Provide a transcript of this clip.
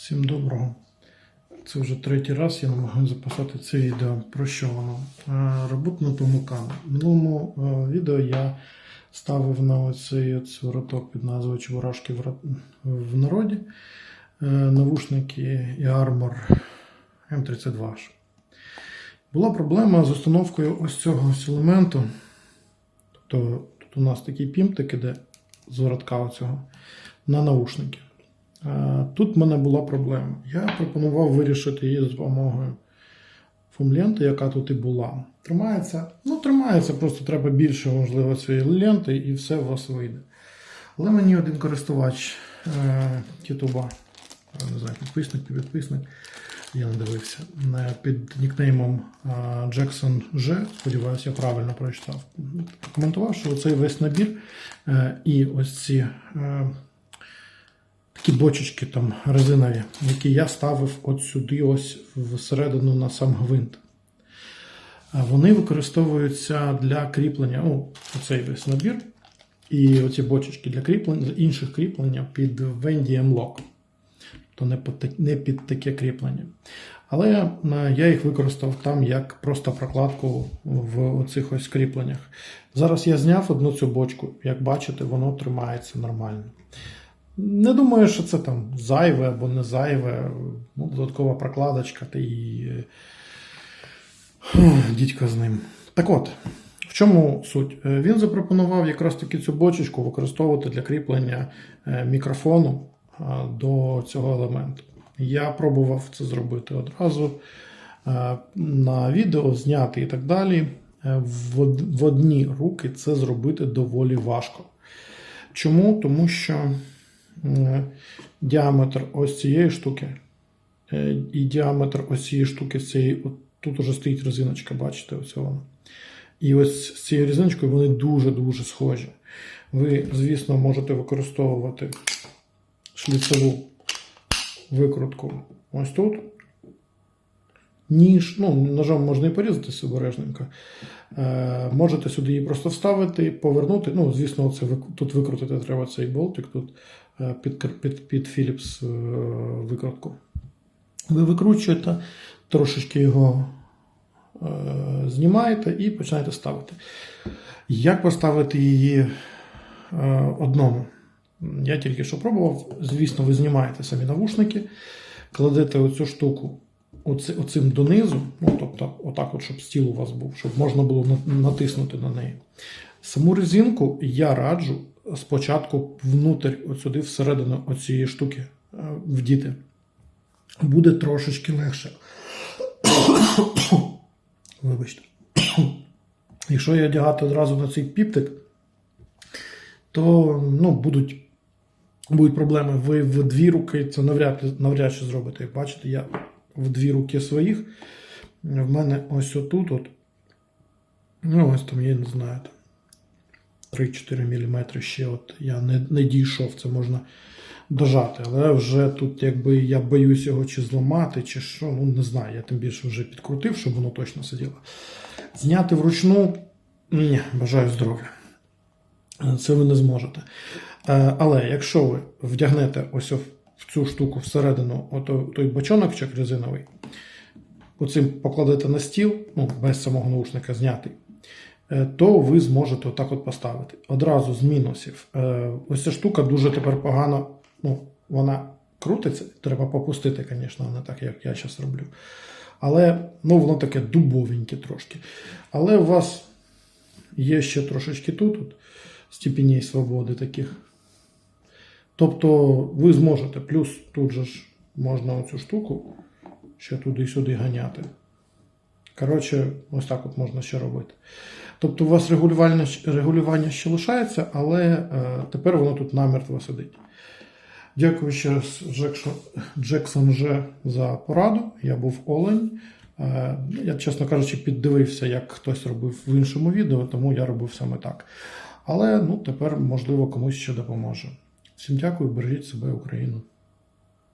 Всім доброго. Це вже третій раз я намагаюся записати це відео. Про що воно? Е, Роботна помилка. В минулому е, відео я ставив на оцей от вороток під назвою Чебурашки в народі е, навушники і Armor M32H. Була проблема з установкою ось цього ось елементу. Тобто тут у нас такий пімптик іде з воротка оцього на наушники. Е, Тут в мене була проблема. Я пропонував вирішити її з допомогою фумленти, яка тут і була. Тримається, ну тримається, просто треба більше, можливо, цієї ленти, і все у вас вийде. Але мені один користувач е, Тітуба, не знаю, підписник, підписник, я не дивився, е, під нікнеймом е, Jackson G, сподіваюся, я правильно прочитав. Коментував, що цей весь набір е, і ось ці. Такі бочечки там резинові, які я ставив от сюди, ось всередину на сам гвинт. Вони використовуються для кріплення, ну, оцей весь набір. І оці бочечки для кріплення, інших кріплення під Vendy M-Lock. То не під, не під таке кріплення. Але е, я їх використав там як просто прокладку в оцих ось кріпленнях. Зараз я зняв одну цю бочку, як бачите, воно тримається нормально. Не думаю, що це там зайве або не зайве. Ну, додаткова прокладочка та і е, дідько з ним. Так от, в чому суть? Е, Він запропонував якраз таки цю бочечку використовувати для кріплення е, мікрофону до цього елементу. Я пробував це зробити одразу на відео, зняти і так далі. В одні руки це зробити доволі важко. Чому? Тому що діаметр ось цієї штуки е, і діаметр ось цієї штуки з цієї, от тут уже стоїть резиночка, бачите, ось вона. І ось з цією резиночкою вони дуже-дуже схожі. Ви, звісно, можете використовувати шліцеву викрутку ось тут. Ніж, ну, ножом можна і порізатися обережненько. Е, можете сюди її просто вставити, повернути. Ну, звісно, це, тут викрутити треба цей болтик, тут е, під, під, під Philips е, викрутку. Ви викручуєте, трошечки його знімаєте і починаєте ставити. Як поставити її одному? Я тільки що пробував. Звісно, ви знімаєте самі навушники, кладете оцю штуку оцим донизу, ну тобто, отак, от, щоб стіл у вас був, щоб можна було натиснути на неї. Саму резинку я раджу спочатку внутрь, сюди, всередину оцієї штуки е, вдіти. Буде трошечки легше. Вибачте. Якщо я одягати одразу на цей піптик, то ну, будуть, будуть проблеми. Ви в дві руки це навряд, навряд чи зробите. Як бачите, я в дві руки своїх. В мене ось отут, от, ну, ось там, я не знаю, 3-4 мм ще от я не, не дійшов, це можна дожати. Але вже тут, якби я боюсь його чи зламати, чи що, ну не знаю. Я тим більше вже підкрутив, щоб воно точно сиділо. Зняти вручну, ні, бажаю здоров'я. Це ви не зможете. Е, Але якщо ви вдягнете ось в цю штуку всередину, ото, той бочонок резиновий, оцим покладете на стіл, ну, без самого наушника знятий, е, то ви зможете отак от поставити. Одразу з мінусів. Е, Ось ця штука дуже тепер погано, ну, вона крутиться, треба попустити, звісно, не так, як я зараз роблю. Але ну, воно таке дубовеньке трошки. Але у вас є ще трошечки тут, от, степеней свободи таких. Тобто ви зможете, плюс тут же ж можна оцю штуку ще туди-сюди ганяти. Коротше, ось так от можна ще робити. Тобто у вас регулювання, регулювання ще лишається, але е, тепер воно тут намертво сидить. Дякую ще раз Джексон Ж за пораду. Я був Олень. Е, Я, чесно кажучи, піддивився, як хтось робив в іншому відео, тому я робив саме так. Але ну, тепер, можливо, комусь ще допоможе. Всім дякую, бережіть себе, Україну.